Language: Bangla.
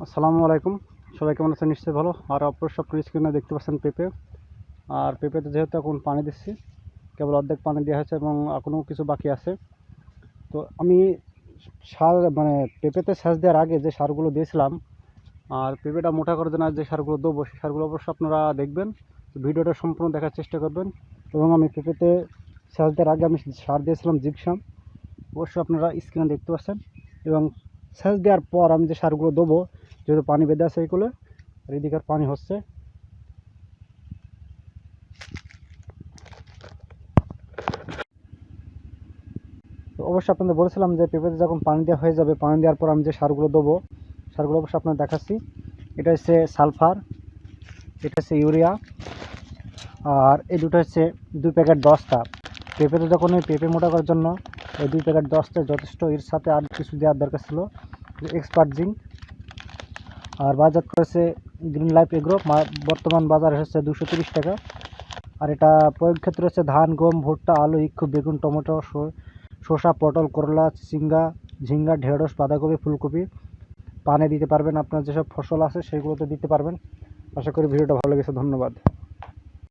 আসসালামু আলাইকুম। সবাই কেমন আছেন? নিশ্চয়ই ভালো। আর অবশ্য আপনার স্ক্রিনে দেখতে পাচ্ছেন পেঁপে। আর পেঁপেতে যেহেতু এখন পানি দিচ্ছি, কেবল অর্ধেক পানি দেওয়া হয়েছে এবং এখনও কিছু বাকি আছে। তো আমি সার মানে পেঁপেতে সেচ দেওয়ার আগে যে সারগুলো দিয়েছিলাম, আর পেঁপেটা মোটা করার জন্য যে সারগুলো দেবো, সেই সারগুলো অবশ্যই আপনারা দেখবেন। ভিডিওটা সম্পূর্ণ দেখার চেষ্টা করবেন। এবং আমি পেঁপেতে সেচ দেওয়ার আগে আমি সার দিয়েছিলাম জিপসাম। অবশ্য আপনারা স্ক্রিনে দেখতে পাচ্ছেন। এবং সেচ দেওয়ার পর আমি যে সারগুলো দেবো যেহেতু পানি বেঁধে আছে আর এদিকে আর পানি হচ্ছে। অবশ্যই আপনাদের বলেছিলাম যে পেঁপেতে যখন পানি দেওয়া হয়ে যাবে, পানি দেওয়ার পর আমি যে সারগুলো দেবো, সারগুলো অবশ্যই আপনার দেখাচ্ছি। এটা হচ্ছে সালফার, এটা হচ্ছে ইউরিয়া, আর এই দুটো হচ্ছে দুই প্যাকেট দশটা পেঁপেতে যখন ওই পেঁপে মোটা করার জন্য এই দুই প্যাকেট দশটা যথেষ্ট এর সাথে আর কিছু দেওয়ার দরকার ছিল এক্সপার্ট জিঙ্ক। আর বাজার করেছে গ্রিন লাইফ এগ্রো বর্তমান বাজার হচ্ছে দুশো টাকা। আর এটা প্রয়োগ ক্ষেত্রে হচ্ছে ধান, গম, ভুট্টা, আলু, ইক্ষু, বেগুন, টমেটো শসা, পটল, করলা চিঙ্গা ঝিঙ্গা, ঢেঁড়স, বাঁধাকপি, ফুলকপি। পানে দিতে পারবেন আপনার যেসব ফসল আছে সেগুলোতে দিতে পারবেন। আশা করি ভিডিওটা ভালো লেগেছে, ধন্যবাদ।